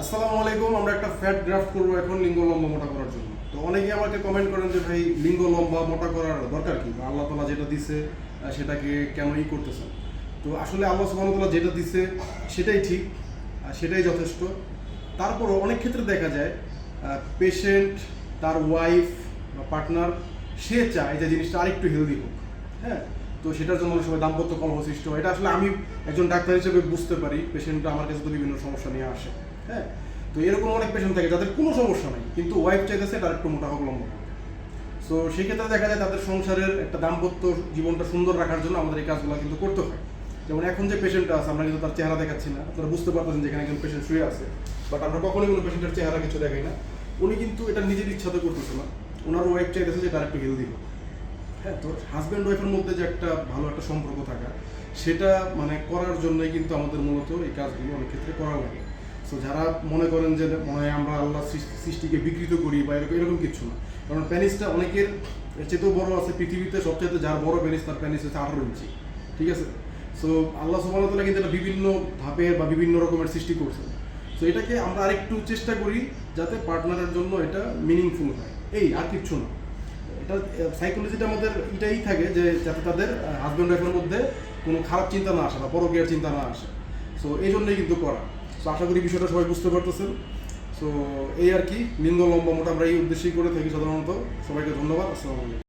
আসসালামু আলাইকুম, আমরা একটা ফ্যাট গ্রাফট করব এখন লিঙ্গ লম্বা মোটা করার জন্য। তো অনেকে আমাকে কমেন্ট করেন যে ভাই, লিঙ্গ লম্বা মোটা করার দরকার কি? বা আল্লাহ তালা যেটা দিছে সেটাকে কেন ই করতেছেন? তো আসলে আল্লাহ সুবাহতাল্লাহ যেটা দিছে, সেটাই ঠিক সেটাই যথেষ্ট। তারপরও অনেক ক্ষেত্রে দেখা যায় পেশেন্ট তার ওয়াইফ বা পার্টনার সে চায় যে জিনিসটা আরেকটু হেলদি হোক। হ্যাঁ? তো সেটার জন্য অনেক সময় দাম্পত্য কলহ হয়। এটা আসলে আমি একজন ডাক্তার হিসেবে বুঝতে পারি পেশেন্টটা আমার কাছে তো বিভিন্ন সমস্যা নিয়ে আসে। হ্যাঁ? তো এরকম অনেক পেশেন্ট থাকে যাদের কোনো সমস্যা নাই, কিন্তু ওয়াইফ চাইতেছে তার একটু মোটা হোক, লম্বা সো সেক্ষেত্রে দেখা যায় তাদের সংসারের একটা দাম্পত্য জীবনটা সুন্দর রাখার জন্য আমাদের এই কাজগুলো কিন্তু করতে হয়। যেমন এখন যে পেশেন্টটা আছে, আমরা কিন্তু তার চেহারা দেখাচ্ছি না। আপনারা বুঝতে পারতেছেন যেখানে একজন পেশেন্ট শুয়ে আছে। বাট আমরা কখনোই কোনো পেশেন্টের চেহারা কিছু দেখাই না। উনি কিন্তু এটা নিজের ইচ্ছাতে করতেছে না। ওনার ওয়াইফ চাইতেছে যে তার একটু হেলদি হোক। হ্যাঁ তো হাজব্যান্ড ওয়াইফের মধ্যে যে একটা ভালো একটা সম্পর্ক থাকা, সেটা মানে করার জন্যই কিন্তু আমাদের মূলত এই কাজগুলো অনেক ক্ষেত্রে করা লাগে। সো যারা মনে করেন যে মনে হয় আমরা আল্লাহ সৃষ্টিকে বিকৃত করি বা এরকম এরকম কিছু না। কারণ প্যানিসটা অনেকের এর চেয়েতেও বড় আছে। পৃথিবীতে সবচেয়ে যার বড় প্যানিস, তার প্যানিস হচ্ছে আঠারো ইঞ্চি। ঠিক আছে? সো আল্লাহ সুবাহতাল্লাহ কিন্তু এটা বিভিন্ন ধাপের বা বিভিন্ন রকমের সৃষ্টি করছে সো এটাকে আমরা আরেকটু চেষ্টা করি যাতে পার্টনারের জন্য এটা মিনিংফুল হয়। এই, আর কিচ্ছু না। এটা সাইকোলজিটা আমাদের এটাই থাকে যে যাতে তাদের হাজব্যান্ড ওয়াইফের মধ্যে কোনো খারাপ চিন্তা না আসে বা পরকীয়ার চিন্তা না আসে। সো এই জন্যই কিন্তু করা। সো আশা করি বিষয়টা সবাই বুঝতে পারতেছেন। সো এই আর কি লিঙ্গ লম্বা মোটা আমরা এই উদ্দেশ্যেই করে থাকি সাধারণত। সবাইকে ধন্যবাদ, আসসালামু আলাইকুম।